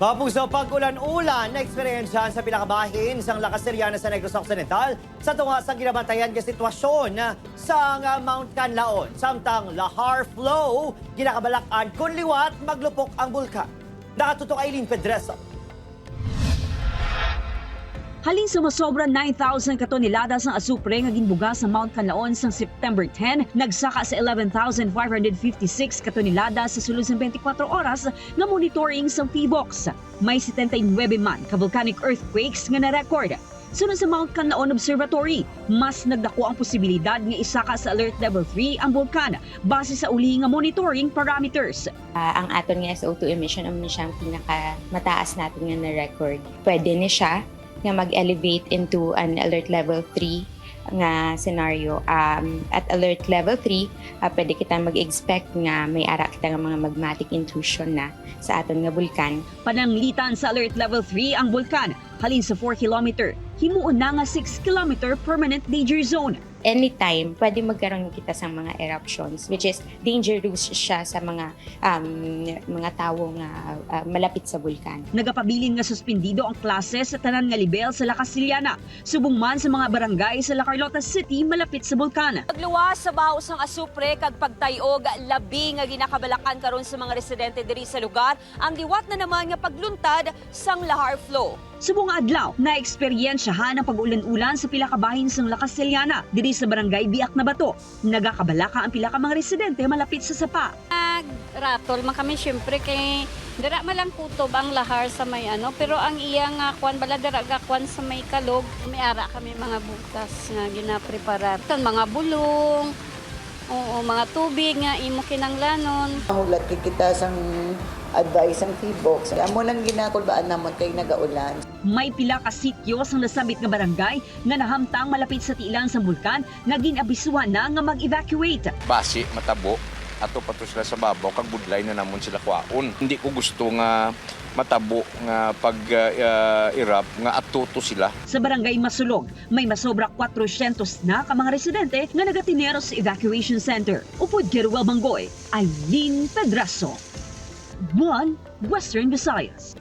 Papuso pag-ulan-ulan na eksperyensyahan sa pinakabahin sang lakas Seriana sa Negros Occidental sa tunga sa ginabantayan nga sitwasyon sa Mount Canlaon. Samtang Lahar Flow, ginakabalak-an kun liwat maglupok ang bulkan. Nakatutok Aileen Pedreso. Halin sa masobra 9,000 katonelada ng asupre nga ginbuga sa Mount Canlaon sa September 10, nagsaka sa 11,556 katonelada sa sulod ng 24 oras nga monitoring sa PBOX. May 79 man ka volcanic earthquakes nga na-record. Sunod sa Mount Canlaon Observatory, mas nagdako ang posibilidad nga isaka sa alert level 3 ang bulkan base sa uli nga monitoring parameters. Ah, ang aton nga SO2 emission ang siyang pinaka mataas natin nga na record. Pwede ni siya nga mag-elevate into an alert level 3 nga scenario. Um, at alert level 3, ah, pwede kita mag-expect nga may ara kita nga mga magmatic intrusion na sa aton nga bulkan. Pananglitan sa alert level 3 ang bulkan, halin sa 4 km. Himuon na nga 6 km permanent danger zone. Anytime, pwede magkaroon kita sa mga eruptions which is dangerous siya sa mga um, mga tao nga ah, malapit sa bulkan. Nagapabilin nga suspendido ang klase sa tanan nga libel sa La Casillana, subong man sa mga barangay sa La Carlota City malapit sa bulkan. Pagluwas sa baho sang asupre kag pagtayog labi nga ginakabalakan karon sa mga residente diri sa lugar ang liwat na naman nga pagluntad sang lahar flow. Subong adlaw na eksperyensyahan ang pag-ulan-ulan sa pila ka bahin sang La Casillana diri sa barangay Biak na Bato. Nagakabalaka ang pila ka mga residente malapit sa sapa. ratol man kami syempre kay dira man lang kutob ang lahar sa may ano pero ang iya nga kwan bala dira ga kwan sa may kalog may ara kami mga butas nga ginapreparar Tan mga bulong Oo, mga tubig nga imo kinanglanon. Mahulat kay kita sang advice ang T-box. Amo nang ginakulbaan namon kay nagaulan. May pila ka sityo sang nasabit nga barangay nga nahamtang malapit sa tiilan sa bulkan nga ginabisuhan na nga mag-evacuate. basi matabo ato pato sila sa babaw kag budlay na namon sila kwaon hindi ko gusto nga matabo nga pag uh, irap nga atuto sila Sa barangay Masulog, may masobra 400 na ka mga residente nga nagatinero sa evacuation center. Upod Geruel Bangoy, Eileen Pedraso. Buwan, Western Visayas.